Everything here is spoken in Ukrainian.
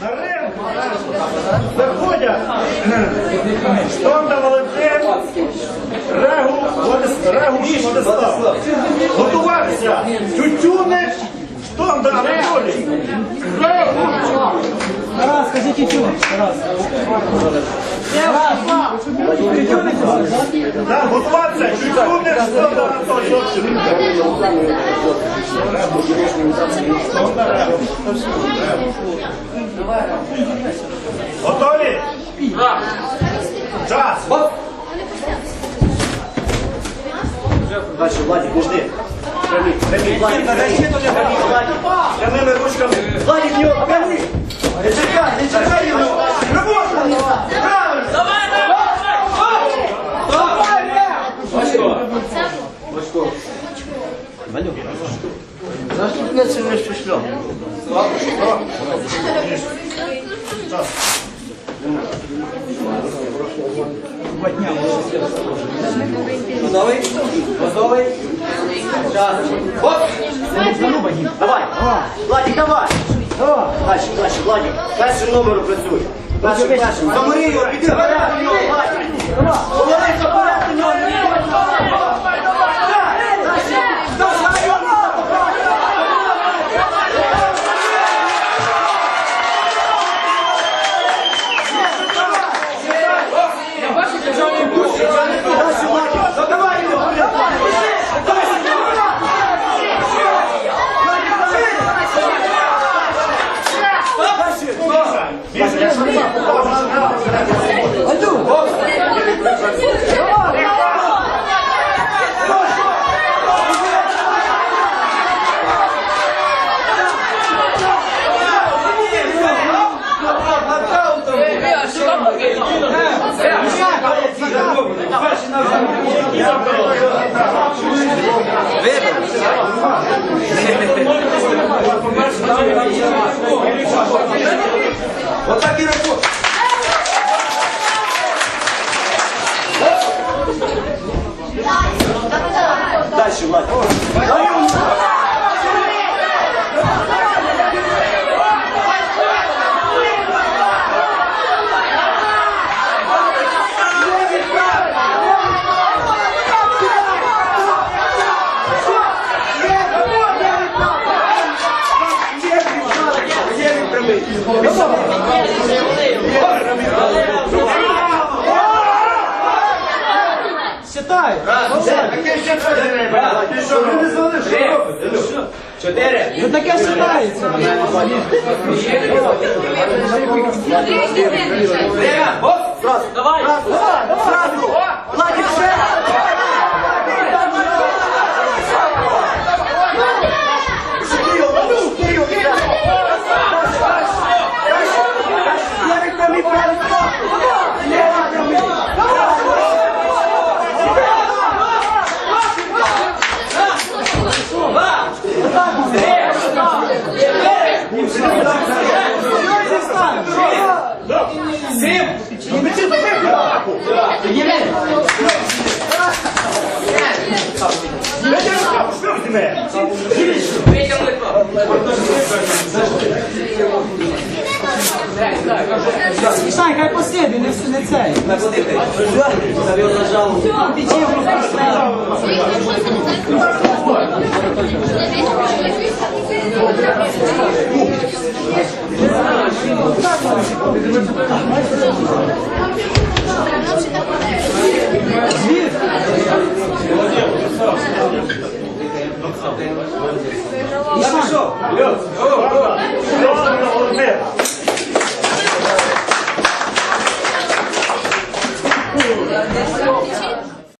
на ринку заходять Штонда Валентин, Регу, Владислав. Готуватися. Тютюник, Штонда Анатолій. Тарас, скажи тютюн. Тарас. Готуватися. Тютюник, Штонда Анатолій. Готові? Час. Дальше, Владик, жди. Прямі, прямі, Владик. Прямими ручками. Владик, його, прямі. Не чекай, не чекай його. Робота. Правильно. Тут не шльом. Готовий? Готовий? Час. Оп! Давай. Владик, давай. Дальше, дальше, Владик. Першим номером працюй. Першим, першим. Замори його, піди вперед Владик. Говорися вперед нього. Vem! Отак і рахуй. Дальше, Влад. Считай. Чотири. Ну таке считається. Давай. Мішай, хай послідує, не, не цей. Завел Tá Desvia!